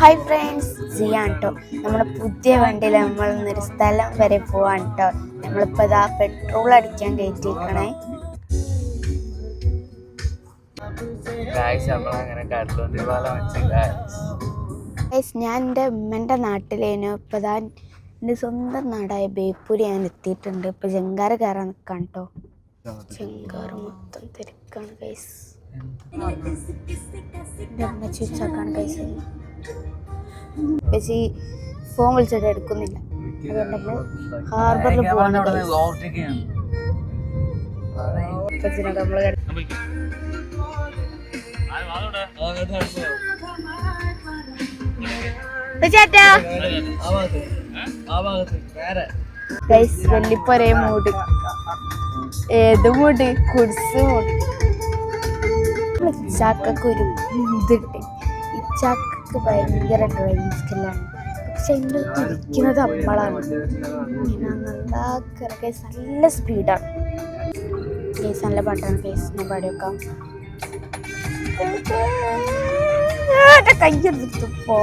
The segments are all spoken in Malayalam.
ഹായ് ഫ്രണ്ട്സ് ചെയ്യാം കേട്ടോ നമ്മുടെ പുതിയ വണ്ടിയിൽ നമ്മൾ ഇന്നൊരു സ്ഥലം വരെ പോവാൻ കേട്ടോ നമ്മളിപ്പോൾ ഇതാ പെട്രോൾ അടിക്കാൻ കയറ്റിയിരിക്കണേ. ഞാൻ എന്റെ ഉമ്മന്റെ നാട്ടിലേനു ഇപ്പോൾ ഇതാ എന്റെ സ്വന്തം നാടായ ബേപ്പൂര് ഞാൻ എത്തിയിട്ടുണ്ട്. ഇപ്പോൾ ജങ്കാറ് കയറാൻ നിൽക്കാം കേട്ടോ ജങ്കാറ് മൊത്തം തിരക്കാണ് എന്റെ അമ്മ ചോദിച്ചാക്കാണ് ഗൈസ് പക്ഷേ ഫോൺ വിളിച്ചിട്ട് എടുക്കുന്നില്ല. അതുകൊണ്ട് നമ്മൾ ഹാർബറിൽ പോകാൻ നമ്മൾ ചേട്ടാ ഗൈസ് വെള്ളിപ്പൊരേ മൂട്. ഏത് മൂട്? കുടിസ് മൂട്. ഇച്ചാക്കൊക്കെ ഒരു ഇതിട്ട് ഇച്ചാക്കൊക്കെ ഭയങ്കര ഡ്രൈവിംഗ് സ്കില്ലാണ് പക്ഷെ എന്റെ ഇരിക്കുന്നത് അപ്പളാണ്. ഞാൻ നന്നാക്കറ കേസ് നല്ല സ്പീഡാണ് കേസ് നല്ല പാട്ടാണ് കേസ് ഞാൻ പാടിയൊക്കാം. കയ്യെടുത്തു പോ.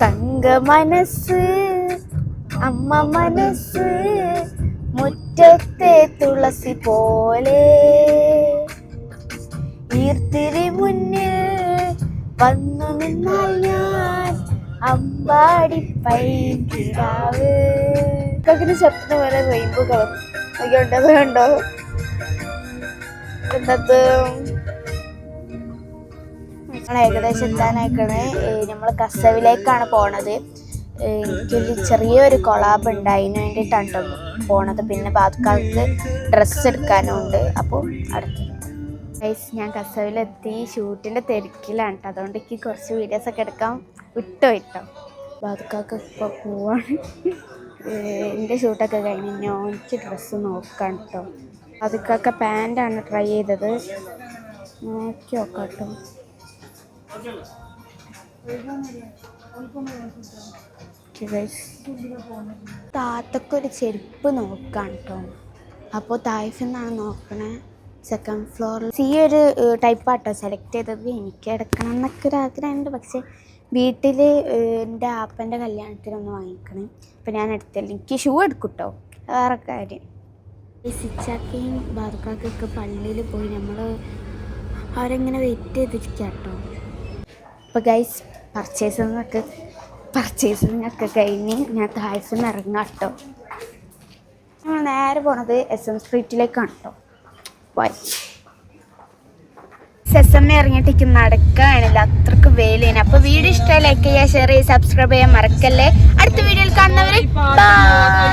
തങ്ക മനസ്സ് അമ്മ മനസ്സ് മുറ്റത്തെ തുളസി പോലെ. ഈർത്തിരി മുന്നിൽ വന്നു നിന്നാൽ ഞാൻ അമ്പാടി പൈകിടാവ് ഇതൊക്കെ ശബ്ദം പോലെ റെയിൻബോ കളർ ഉണ്ടത് കണ്ടോ? എന്നത് ഏകദേശം എത്താനായിക്കണേ. നമ്മൾ കസവിലേക്കാണ് പോണത്. എനിക്കൊരു ചെറിയൊരു കൊളാബ് ഉണ്ട് അതിന് വേണ്ടിയിട്ടാണ് ട്ടോ പോണത് പിന്നെ ബാത്കാലത്ത് ഡ്രസ്സ് എടുക്കാനുണ്ട്. അപ്പോൾ അടുത്ത് ഗൈസ് ഞാൻ കസവിലെത്തി. ഷൂട്ടിന്റെ തിരക്കിലാണ് കേട്ടോ അതുകൊണ്ട് എനിക്ക് കുറച്ച് വീഡിയോസ് ഒക്കെ എടുക്കാൻ വിട്ടോ ഇട്ടോ ബാത്കാക്ക് ഇപ്പോൾ പോവാണ്. എന്റെ ഷൂട്ടൊക്കെ കഴിഞ്ഞ് ഞാൻ എനിക്ക് ഡ്രസ്സ് നോക്കാം കേട്ടോ അതുക്കൊക്കെ പാന്റാണ് ട്രൈ ചെയ്തത്. നോക്കി നോക്കാം കേട്ടോ താത്തക്കൊരു ചെരുപ്പ് നോക്കാണ് കേട്ടോ അപ്പോൾ തായ്ഫെന്നാണ് നോക്കണേ? സെക്കൻഡ് ഫ്ലോറിൽ ഈ ഒരു ടൈപ്പ് ആട്ടോ സെലക്ട് ചെയ്തത്. എനിക്ക് എടുക്കണം എന്നൊക്കെ ഒരു ആഗ്രഹമുണ്ട്. പക്ഷേ വീട്ടിൽ എന്റെ ആപ്പന്റെ കല്യാണത്തിനൊന്ന് വാങ്ങിക്കണം. അപ്പോൾ ഞാൻ എടുത്തില്ല. എനിക്ക് ഷൂ എടുക്കും കേട്ടോ വേറെ കാര്യം. ഈ സിച്ചാക്കയും ബാർക്കാക്കൊക്കെ പള്ളിയിൽ പോയി നമ്മൾ അവരെങ്ങനെ വെയിറ്റ് ചെയ്തിരിക്കാം കേട്ടോ അപ്പോൾ ഗൈസ് പർച്ചേസ് ഒക്കെ പർച്ചേസിംഗ് ഒക്കെ കഴിഞ്ഞ് ഞാൻ താഴ്ച ഇറങ്ങാം കേട്ടോ ഞങ്ങൾ നേരെ പോണത് എസ് എം സ്ട്രീറ്റിലേക്കാണ് കേട്ടോ ബൈ എം ഇറങ്ങിയിട്ടേക്ക് നടക്കാണില്ല അത്രയ്ക്ക് വേലേന് അപ്പൊ വീഡിയോ ഇഷ്ടമായി ലൈക്ക് ചെയ്യുക ഷെയർ ചെയ്യുക സബ്സ്ക്രൈബ് ചെയ്യാൻ മറക്കല്ലേ. അടുത്ത വീഡിയോയിൽ കാണുന്നവരെ ബൈ